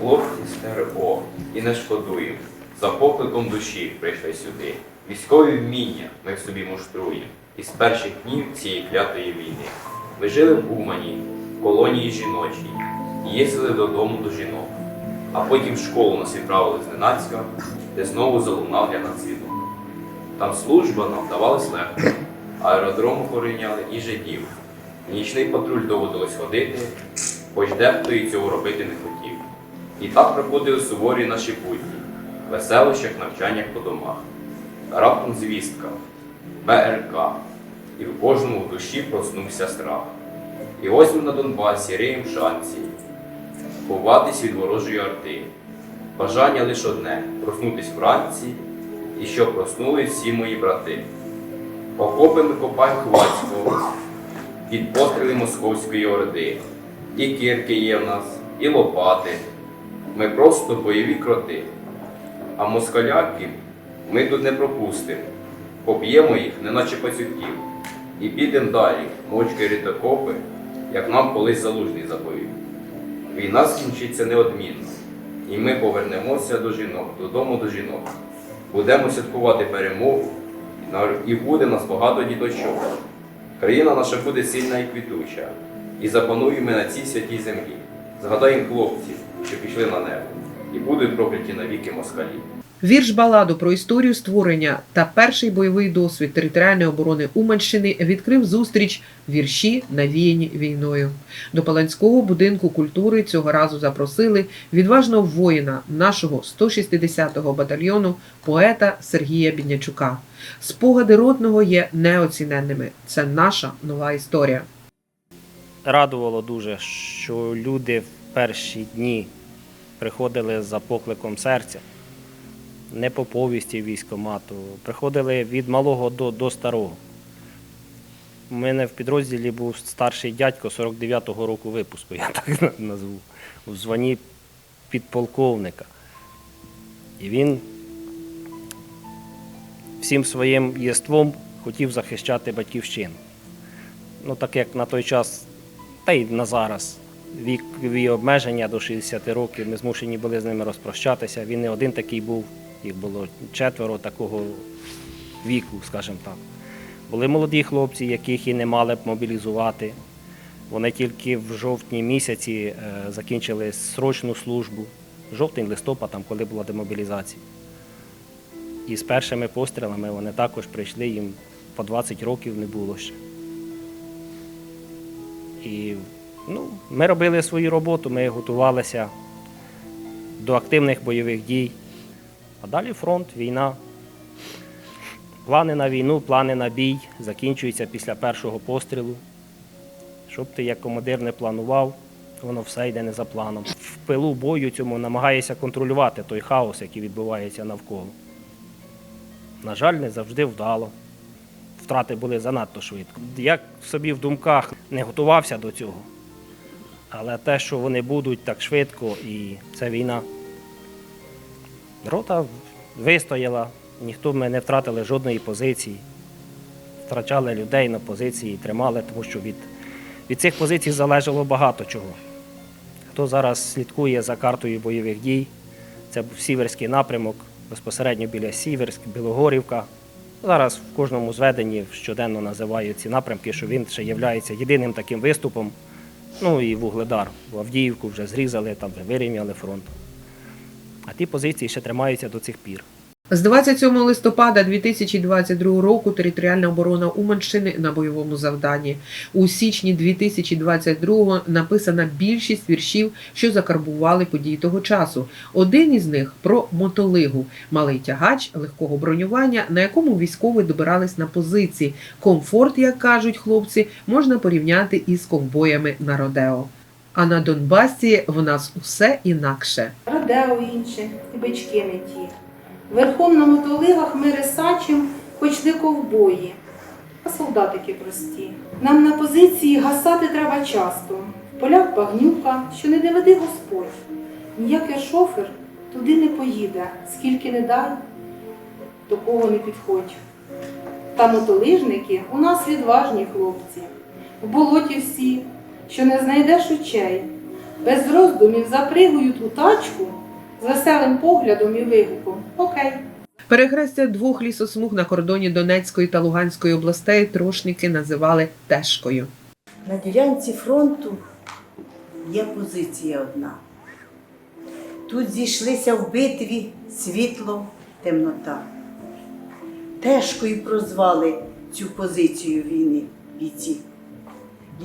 хлопці з ТРО і не шкодуємо. За покликом душі прийшли сюди. Військові вміння ми в собі муштруємо. Із перших днів цієї клятої війни. Ми жили в Умані, в колонії жіночій, і їздили додому до жінок. А потім в школу нас відправили зненацька, де знову залунав для нас. Там служба нам давалась легко, аеродром охороняли і жидів. Нічний патруль доводилось ходити, хоч дехто і цього робити не хотів. І так проходили суворі наші будні, веселищах, навчаннях по домах. Раптом звістка, БРК, і в кожному душі проснувся страх. І ось ми на Донбасі, риєм шанці, ховатись від ворожої арти. Бажання лише одне проснутись вранці, і щоб проснулись всі мої брати. Окопи ми копаємо хвацько, під постріли московської орди. І кірки є в нас, і лопати. Ми просто бойові кроти. А москаляків ми тут не пропустимо. Поб'ємо їх, неначе пацюків. І підемо далі, мочки рідокопи, як нам колись залужний заповів. Війна скінчиться неодмінно, і ми повернемося до жінок, додому до жінок. Будемо святкувати перемогу, і буде нас багато діточок. Країна наша буде сильна і квітуча, і запануємо на цій святій землі. Згадаємо хлопців, що пішли на небо, і будуть прокляті навіки москалі. Вірш баладу про історію створення та перший бойовий досвід територіальної оборони Уманщини відкрив зустріч вірші, навіяні війною. До Паланського будинку культури цього разу запросили відважного воїна нашого 160-го батальйону поета Сергія Біднячука. Спогади ротного є неоціненними. Це наша нова історія. радувало дуже, що люди в перші дні приходили за покликом серця, не по повісті військомату, приходили від малого до, до старого. У мене в підрозділі був старший дядько 49-го року випуску, я так назву, у званні підполковника. І він всім своїм єством хотів захищати батьківщину ну так як на той час, та й на зараз, вікові обмеження до 60 років, ми змушені були з ними розпрощатися. Він не один такий був, їх було четверо такого віку, скажімо так. Були молоді хлопці, яких і не мали б мобілізувати. Вони тільки в жовтні місяці е, закінчили срочну службу. Жовтень, листопад, там, коли була демобілізація. І з першими пострілами вони також прийшли, їм по 20 років не було ще. І ну, ми робили свою роботу, ми готувалися до активних бойових дій. А далі фронт, війна. Плани на війну, плани на бій закінчуються після першого пострілу. Щоб ти як командир не планував, воно все йде не за планом. В пилу бою цьому намагаєшся контролювати той хаос, який відбувається навколо. На жаль, не завжди вдало втрати були занадто швидко. Я собі в думках не готувався до цього. Але те, що вони будуть так швидко, і це війна. Рота вистояла, ніхто ми не втратили жодної позиції. Втрачали людей на позиції, тримали, тому що від, від цих позицій залежало багато чого. Хто зараз слідкує за картою бойових дій, це був Сіверський напрямок, безпосередньо біля Сіверськ, Білогорівка. Зараз в кожному зведенні щоденно називають ці напрямки, що він ще є єдиним таким виступом. Ну і Вугледар. В Авдіївку вже зрізали, там вже вирівняли фронт. А ті позиції ще тримаються до цих пір. З 27 листопада 2022 року територіальна оборона Уманщини на бойовому завданні. У січні 2022 написана більшість віршів, що закарбували події того часу. Один із них про мотолигу, малий тягач легкого бронювання, на якому військові добирались на позиції. Комфорт, як кажуть хлопці, можна порівняти із ковбоями на Родео. А на Донбасі в нас усе інакше. Радео інше, і бички не ті. Верхом на мотолигах ми рисачим, хоч не ковбої, а солдатики прості. Нам на позиції гасати треба часто. В полях багнюка, що не доведи Господь. Ніякий шофер туди не поїде, скільки не дай, до кого не підходь. Та мотолижники у нас відважні хлопці. В болоті всі, що не знайдеш очей, Без роздумів запригують у тачку з веселим поглядом і вигуком Окей. Перехрестя двох лісосмуг на кордоні Донецької та Луганської областей трошники називали Тешкою. На ділянці фронту є позиція одна. Тут зійшлися в битві світло, темнота. Тежкою прозвали цю позицію війни бійці.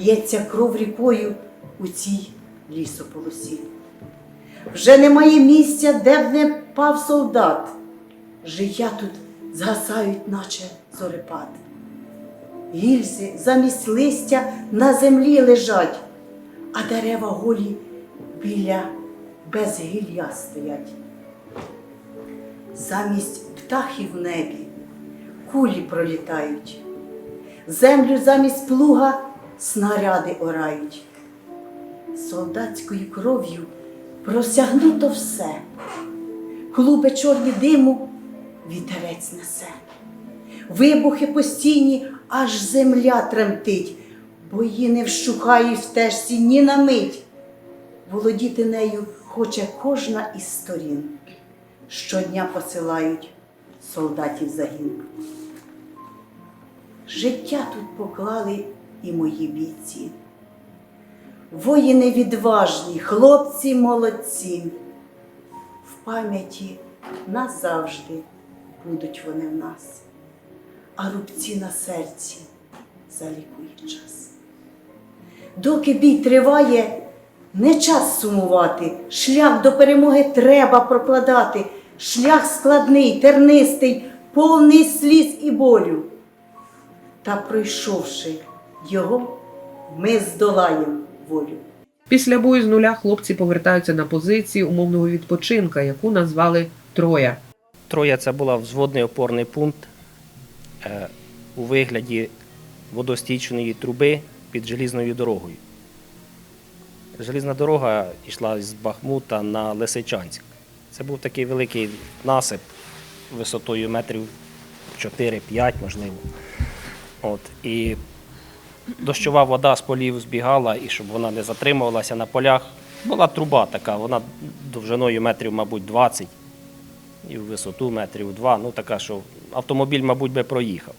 Лється кров рікою у цій лісополосі. Вже немає місця, де б не пав солдат. Життя тут згасають, наче зорепад. Гільзи замість листя на землі лежать, а дерева голі біля безгілля стоять. Замість птахів в небі кулі пролітають, землю замість плуга снаряди орають. Солдатською кров'ю просягнуто все, клуби чорні диму вітерець несе. Вибухи постійні, аж земля тремтить, бої не вщухають в тежці ні на мить. Володіти нею хоче кожна із сторін. Щодня посилають солдатів загін. Життя тут поклали і мої бійці. Воїни відважні, хлопці молодці. В пам'яті назавжди будуть вони в нас а рубці на серці залікує час. Доки бій триває, не час сумувати, шлях до перемоги треба прокладати, шлях складний, тернистий, повний сліз і болю. Та пройшовши його, ми здолаємо волю. Після бою з нуля хлопці повертаються на позиції умовного відпочинка, яку назвали Троя. Троя це була взводний опорний пункт е, у вигляді водостічної труби під желізною дорогою. Желізна дорога йшла з Бахмута на Лисичанськ. Це був такий великий насип висотою метрів 4-5, можливо. От, і дощова вода з полів збігала, і щоб вона не затримувалася на полях, була труба така, вона довжиною метрів, мабуть, 20 і в висоту метрів два. Ну така, що автомобіль, мабуть, би проїхав.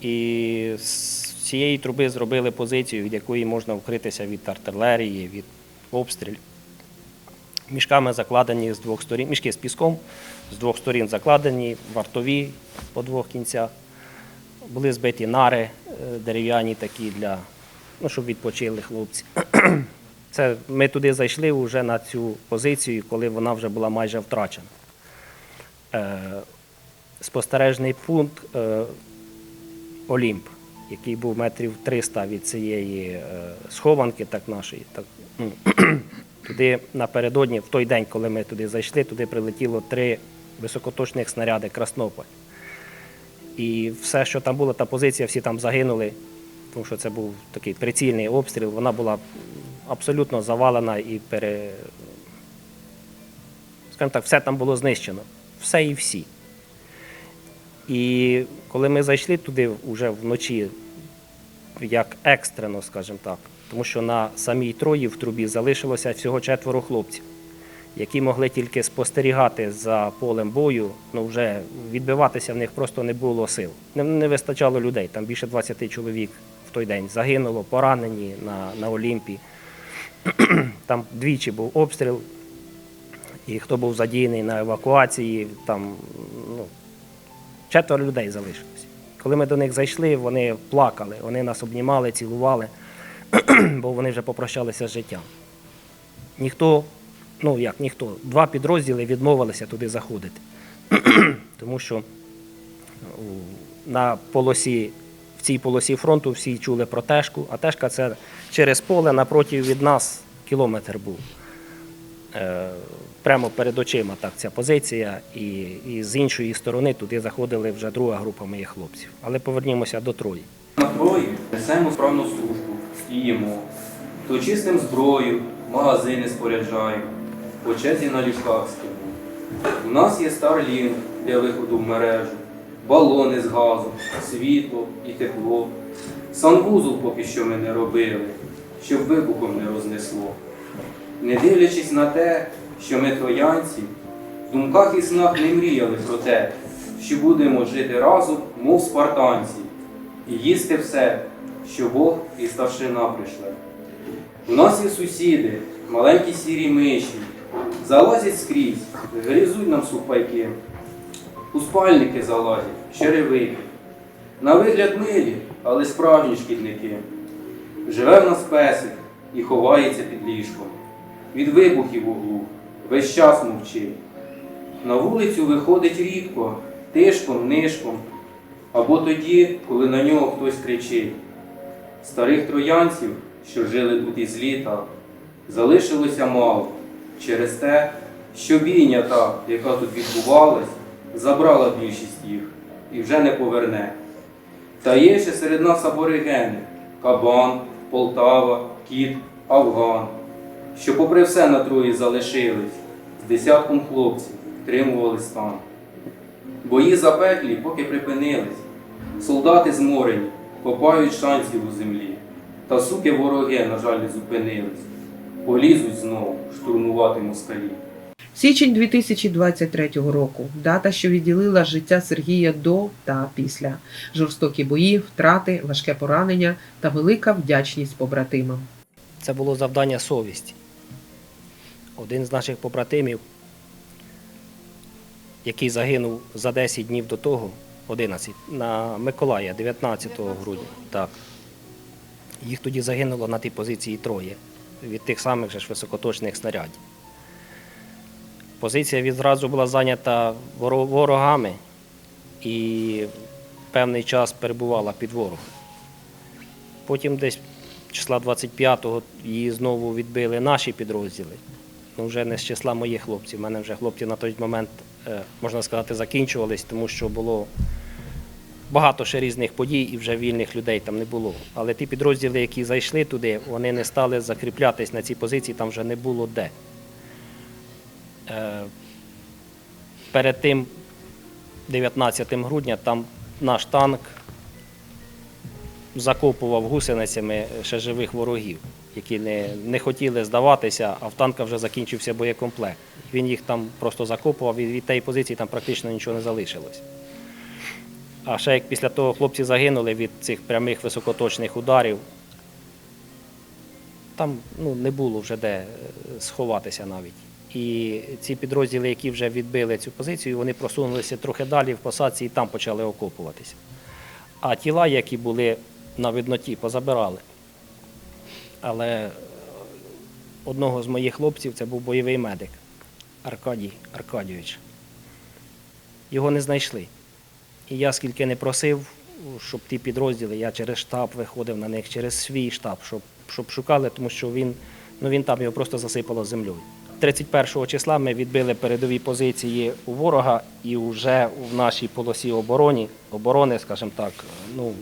І з цієї труби зробили позицію, від якої можна вкритися від артилерії, від обстрілів. Мішками закладені з двох сторін, мішки з піском, з двох сторін закладені, вартові по двох кінцях. Були збиті нари е, дерев'яні такі для, ну, щоб відпочили хлопці. Це ми туди зайшли вже на цю позицію, коли вона вже була майже втрачена. Е, спостережний пункт е, Олімп, який був метрів 300 від цієї схованки, так нашої. Так, ну, туди напередодні, в той день, коли ми туди зайшли, туди прилетіло три високоточних снаряди Краснополь. І все, що там було, та позиція, всі там загинули, тому що це був такий прицільний обстріл. Вона була абсолютно завалена і пере. Скажімо так, все там було знищено. Все і всі. І коли ми зайшли туди вже вночі, як екстрено, скажімо так, тому що на самій трої в трубі залишилося всього четверо хлопців, які могли тільки спостерігати за полем бою, ну вже відбиватися в них просто не було сил. Не, не вистачало людей. Там більше 20 чоловік в той день загинуло, поранені на, на Олімпі. Там двічі був обстріл, і хто був задіяний на евакуації, там ну, четверо людей залишилось. Коли ми до них зайшли, вони плакали, вони нас обнімали, цілували, бо вони вже попрощалися з життям. Ніхто, ну як ніхто, два підрозділи відмовилися туди заходити. Тому що на полосі, в цій полосі фронту всі чули про тежку, а тежка це через поле напроти від нас кілометр був. Е, Прямо перед очима так ця позиція, і, і з іншої сторони туди заходили вже друга група моїх хлопців. Але повернімося до Трої. На Трої несемо справну службу, їмо, то чистим зброю, магазини споряджаю, по на ліжках спимо. У нас є Starlink для виходу в мережу, балони з газу, світло і тепло. Санвузол поки що ми не робили, щоб вибухом не рознесло. Не дивлячись на те, що ми троянці, в думках і снах не мріяли про те, що будемо жити разом, мов спартанці, і їсти все, що Бог і старшина прийшли. У нас є сусіди, маленькі сірі миші, залазять скрізь, гризуть нам сухпайки, у спальники залазять, черевики. На вигляд милі, але справжні шкідники. Живе в нас песик і ховається під ліжком. Від вибухів углу весь час мовчить. На вулицю виходить рідко, тишком, нишком, або тоді, коли на нього хтось кричить. Старих троянців, що жили тут із літа, залишилося мало через те, що бійня та, яка тут відбувалась, забрала більшість їх і вже не поверне. Та є ще серед нас аборигени Кабан, Полтава, Кіт, Афган, що попри все на троє залишились, з десятком хлопців втримували стан. Бої запеклі, поки припинились, солдати зморені, копають шансів у землі. Та суки вороги, на жаль, не зупинились, полізуть знову штурмувати москалі. Січень 2023 року. Дата, що відділила життя Сергія до та після. Жорстокі бої, втрати, важке поранення та велика вдячність побратимам. Це було завдання совісті. Один з наших побратимів, який загинув за 10 днів до того, 11, на Миколая, 19 грудня. Так. Їх тоді загинуло на тій позиції троє від тих самих же ж високоточних снарядів. Позиція відразу була зайнята ворогами і певний час перебувала під ворогом. Потім десь числа 25-го її знову відбили наші підрозділи. Ну, вже не з числа моїх хлопців. У мене вже хлопці на той момент, е, можна сказати, закінчувались, тому що було багато ще різних подій і вже вільних людей там не було. Але ті підрозділи, які зайшли туди, вони не стали закріплятись на цій позиції, там вже не було де. Е, Перед тим, 19 грудня, там наш танк закопував гусеницями ще живих ворогів, які не, не хотіли здаватися, а в танка вже закінчився боєкомплект. Він їх там просто закопував, і від тієї позиції там практично нічого не залишилось. А ще як після того хлопці загинули від цих прямих високоточних ударів, там ну, не було вже де е, сховатися навіть. І ці підрозділи, які вже відбили цю позицію, вони просунулися трохи далі в посадці і там почали окопуватися. А тіла, які були на видноті, позабирали. Але е, одного з моїх хлопців це був бойовий медик Аркадій Аркадійович. Його не знайшли. І я скільки не просив, щоб ті підрозділи, я через штаб виходив на них, через свій штаб, щоб, щоб шукали, тому що він, ну, він там його просто засипало землею. 31 числа ми відбили передові позиції у ворога і вже в нашій полосі оборони, оборони, скажімо так, ну,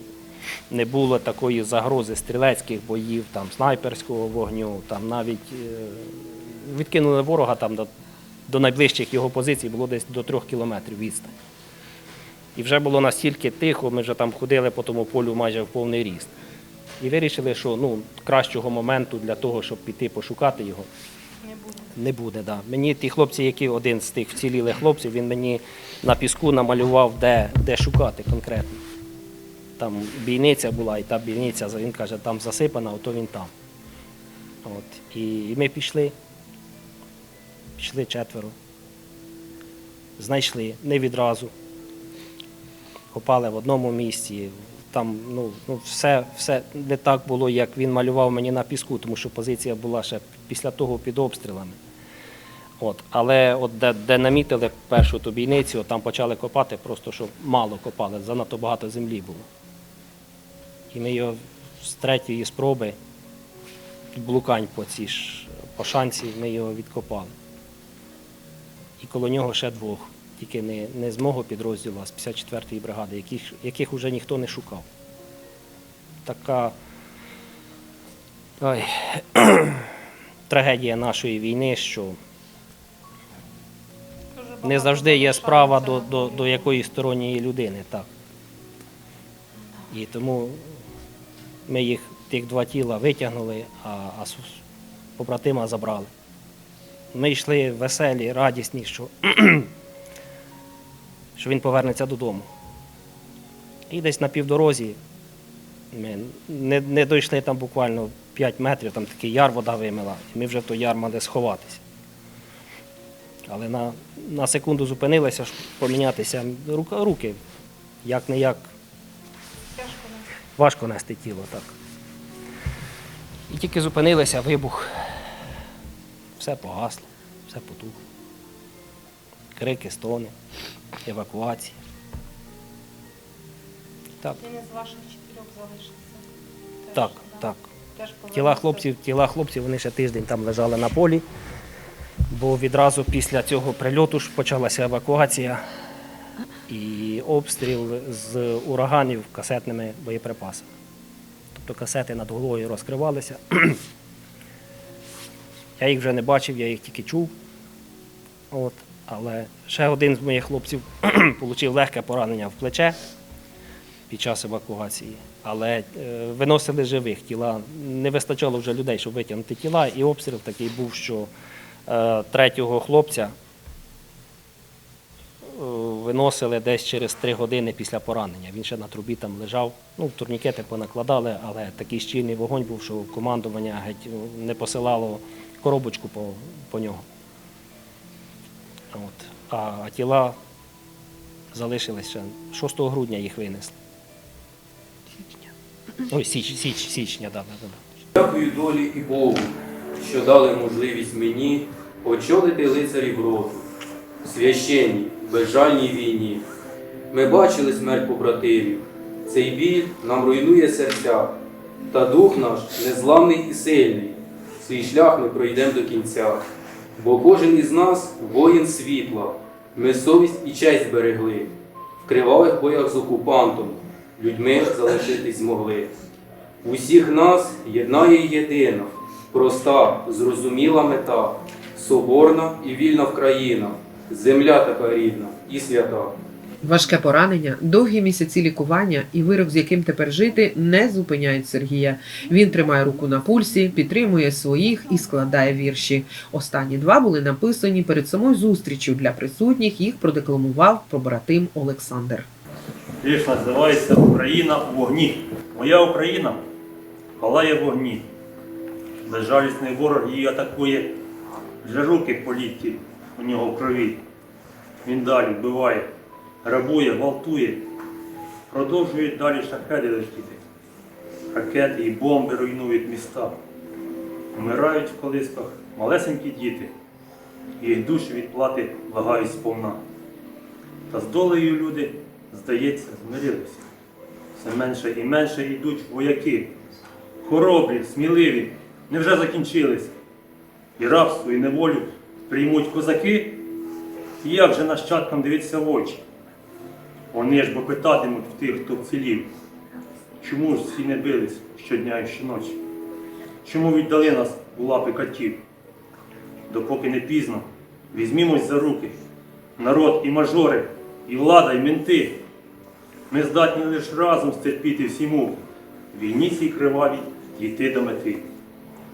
не було такої загрози стрілецьких боїв, там, снайперського вогню, там навіть е, відкинули ворога там до, до найближчих його позицій, було десь до трьох кілометрів відстань. І вже було настільки тихо, ми вже там ходили по тому полю майже в повний ріст. І вирішили, що ну, кращого моменту для того, щоб піти пошукати його, не буде. Да. Мені ті хлопці, які один з тих вцілілих хлопців, він мені на піску намалював, де, де шукати конкретно. Там бійниця була, і та бійниця, він каже, там засипана, ото він там. От. І, і ми пішли. Пішли четверо. Знайшли не відразу. Копали в одному місці. Там ну, ну, все, все не так було, як він малював мені на піску, тому що позиція була ще після того під обстрілами. От. Але от де, де намітили першу ту бійницю, там почали копати, просто що мало копали, занадто багато землі було. І ми його з третьої спроби, блукань по цій ж по шанці, ми його відкопали. І коло нього ще двох, тільки не, не з мого підрозділу, а з 54-ї бригади, яких, яких вже ніхто не шукав. Така ой, трагедія нашої війни, що не завжди є справа до, до, до якоїсь сторонньої людини. Так. І тому ми їх тих два тіла витягнули, а, а побратима забрали. Ми йшли веселі, радісні, що, що він повернеться додому. І десь на півдорозі ми не, не дійшли там буквально 5 метрів, там такий яр вода вимила, і ми вже в той яр мали сховатися. Але на, на секунду зупинилися, щоб помінятися руки. Як не як. Важко нести тіло, так. І тільки зупинилися, вибух. Все погасло, все потухло. Крики, стони, евакуації. Так, Він із ваших чотирьох залишився. Теж, так, да. так. Теж Тіла хлопців, тіла хлопців, вони ще тиждень там лежали на полі, бо відразу після цього прильоту ж почалася евакуація і обстріл з ураганів касетними боєприпасами. Тобто касети над головою розкривалися. Я їх вже не бачив, я їх тільки чув. От. Але ще один з моїх хлопців отримав легке поранення в плече під час евакуації. Але е, виносили живих тіла. Не вистачало вже людей, щоб витягнути тіла. І обстріл такий був, що е, третього хлопця е, виносили десь через три години після поранення. Він ще на трубі там лежав. Ну, турнікети понакладали, але такий щільний вогонь був, що командування геть не посилало коробочку по, по нього. От. А, а тіла залишились ще 6 грудня їх винесли. Ой, січ, січ, січня, да, да, да, да. Дякую долі і Богу, що дали можливість мені очолити лицарів роду, священній, безжальній війні. Ми бачили смерть побратимів. Цей біль нам руйнує серця, та дух наш незламний і сильний. Свій шлях ми пройдемо до кінця. Бо кожен із нас воїн світла. Ми совість і честь берегли. В кривавих боях з окупантом людьми залишитись змогли. Усіх нас єднає єдина, проста, зрозуміла мета, соборна і вільна в країна, земля така рідна і свята. Важке поранення, довгі місяці лікування і вирок, з яким тепер жити, не зупиняють Сергія. Він тримає руку на пульсі, підтримує своїх і складає вірші. Останні два були написані перед самою зустрічю для присутніх. Їх продекламував побратим Олександр. Вірш називається Україна у вогні. Моя Україна палає в вогні. Безжалісний ворог її атакує, вже руки політті у нього в крові. Він далі вбиває, грабує, гвалтує, продовжують далі шахеди летіти. Ракети і бомби руйнують міста. Вмирають в колисках малесенькі діти, їх душі відплати вагають сповна. Та з долею люди, здається, змирилися. Все менше і менше йдуть вояки. Хоробрі, сміливі, невже закінчилися. І рабство, і неволю приймуть козаки. І як же нащадкам дивитися в очі? Вони ж бо питатимуть в тих, хто вцілів. Чому ж всі не бились щодня і щоночі? Чому віддали нас у лапи катів? Допоки не пізно, візьмімось за руки. Народ і мажори, і влада, і менти. Ми здатні лише разом стерпіти всі муки, війні цій кривавій йти до мети.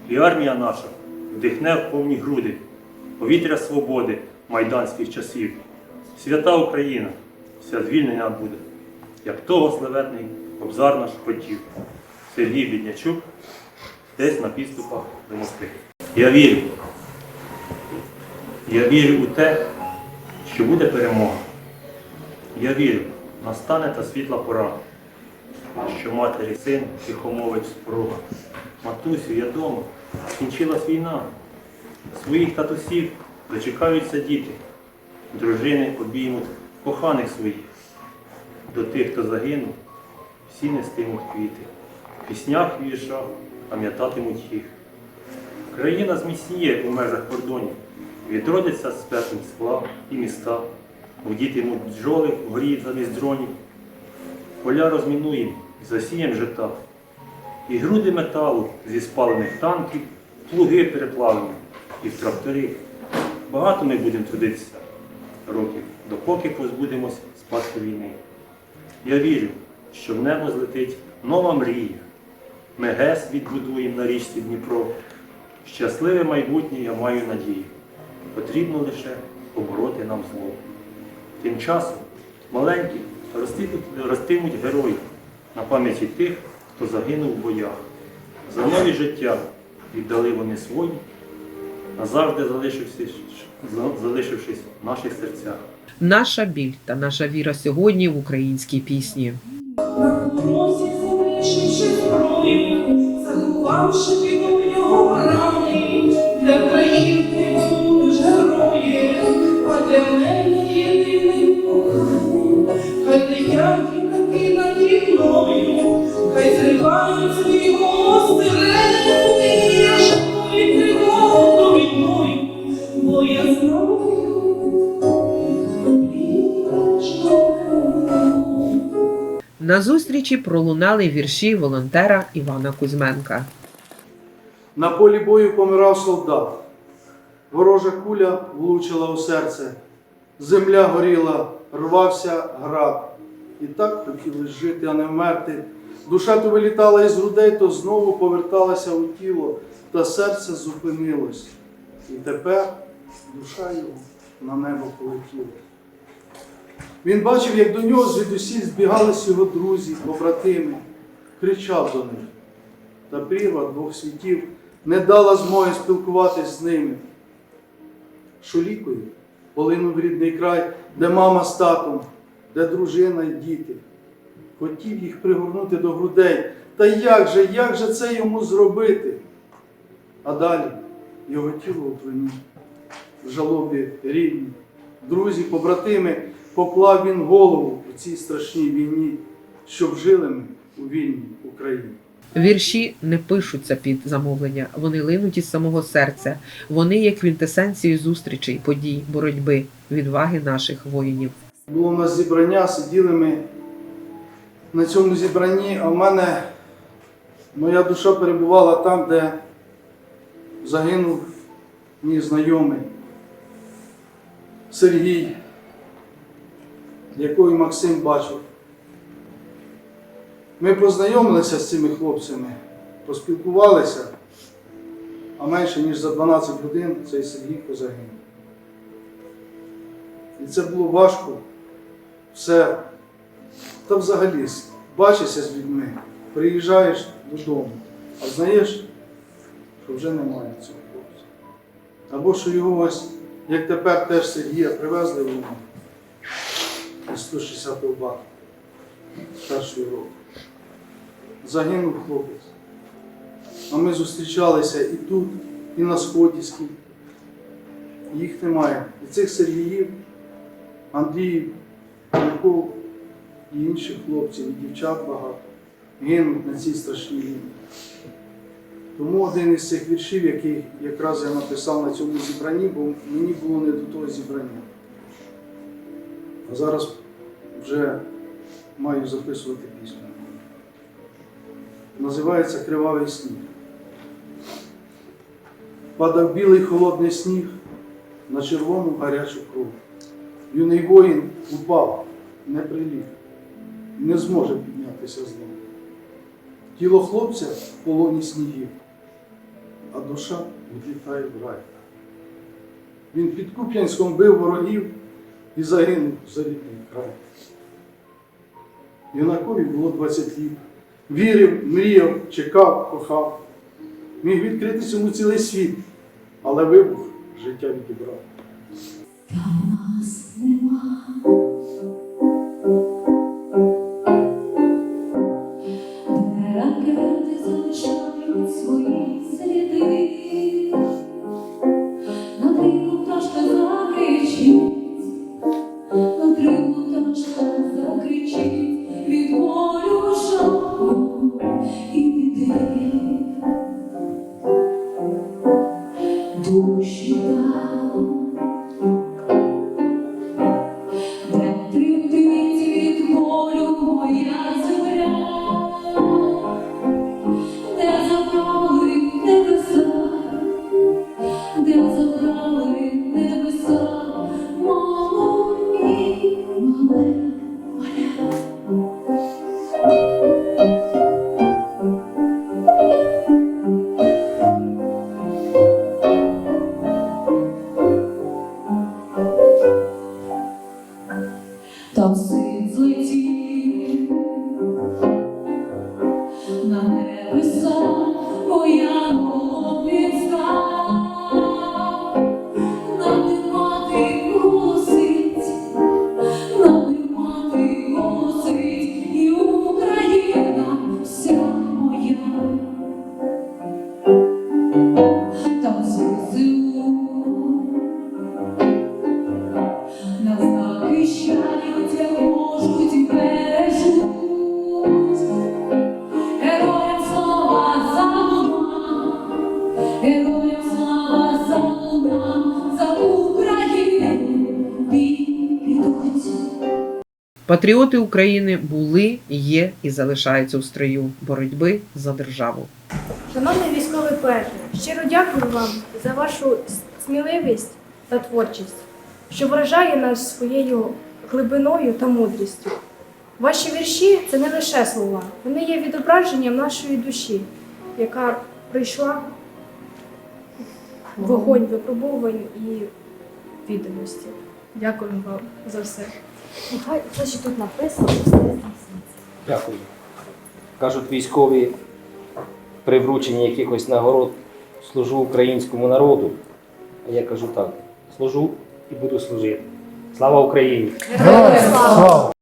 І армія наша вдихне в повні груди, повітря свободи майданських часів. Свята Україна, вся звільнення буде, як того славетний обзар наш хотів. Сергій Біднячук, десь на підступах до Москви. Я вірю. Я вірю у те, що буде перемога. Я вірю, настане та світла пора, що матері син тихомовить спруга. Матусю, я дома, скінчилась війна. Своїх татусів дочекаються діти, дружини обіймуть коханих своїх. До тих, хто загинув, всі нестимуть квіти. В піснях і пам'ятатимуть їх. Країна зміцніє у межах кордонів, відродиться з пеклем скла і міста, Вдітимуть бджоли в горі замість дронів, поля розмінуємо, засієм жита, і груди металу зі спалених танків, плуги переплавимо і в тракторі. Багато ми будемо трудитися років, допоки позбудемось спадку війни. Я вірю, що в небо злетить нова мрія. Ми ГЕС відбудуємо на річці Дніпро. Щасливе майбутнє я маю надію. Потрібно лише побороти нам зло. Тим часом маленькі ростимуть, герої на пам'яті тих, хто загинув в боях. За нові життя віддали вони свої, назавжди залишившись, залишившись в наших серцях. Наша біль та наша віра сьогодні в українській пісні. Мосі залишивши зброю, заховавши під На зустрічі пролунали вірші волонтера Івана Кузьменка. На полі бою помирав солдат. Ворожа куля влучила у серце. Земля горіла, рвався град. І так хотілося жити, а не вмерти. Душа то вилітала із грудей, то знову поверталася у тіло, та серце зупинилось. І тепер душа його на небо полетіла. Він бачив, як до нього звідусіль збігались його друзі, побратими, кричав до них та прірва двох світів не дала змоги спілкуватись з ними. Шулікою полинув рідний край, де мама з татом, де дружина й діти. Хотів їх пригорнути до грудей. Та як же, як же це йому зробити? А далі його тіло у в жалобі рідні, друзі, побратими, поклав він голову у цій страшній війні, щоб жили ми у вільній Україні. Вірші не пишуться під замовлення, вони линуть із самого серця. Вони є квінтесенцією зустрічей, подій, боротьби, відваги наших воїнів. Було у нас зібрання, сиділи ми на цьому зібранні, а в мене моя душа перебувала там, де загинув мій знайомий Сергій, якого і Максим бачив. Ми познайомилися з цими хлопцями, поспілкувалися, а менше ніж за 12 годин цей Сергій загинув. І це було важко все. Та взагалі бачишся з людьми, приїжджаєш додому, а знаєш, що вже немає цього хлопця. Або що його ось, як тепер теж Сергія привезли в із 160-го бату з першої року. Загинув хлопець. А ми зустрічалися і тут, і на Сходівській. Їх немає. І цих Сергіїв, Андріїв, Юрков і інших хлопців, і дівчат багато гинуть на цій страшній війні. Тому один із цих віршів, який якраз я написав на цьому зібранні, бо мені було не до того зібрання. А зараз вже маю записувати пісню. Називається Кривавий сніг. Падав білий холодний сніг на червону гарячу кров. Юний воїн упав, не приліг, не зможе піднятися знову. Тіло хлопця в полоні снігів, а душа відлітає в рай. Він під Куп'янськом бив ворогів і загинув за рідний край. Юнакові було 20 літ. Вірив, мріяв, чекав, кохав. Міг відкритися йому цілий світ, але вибух життя відібрав. Та нас нема. Де ракети залишають свої Патріоти України були, є і залишаються у строю боротьби за державу. Шановний військовий Петре, щиро дякую вам за вашу сміливість та творчість, що вражає нас своєю глибиною та мудрістю. Ваші вірші це не лише слова, вони є відображенням нашої душі, яка пройшла вогонь випробувань і відданості. Дякую вам за все. Нехай все, що тут написано, остається. Дякую. Кажуть військові при врученні якихось нагород служу українському народу. А я кажу так: служу і буду служити. Слава Україні! Героям слава!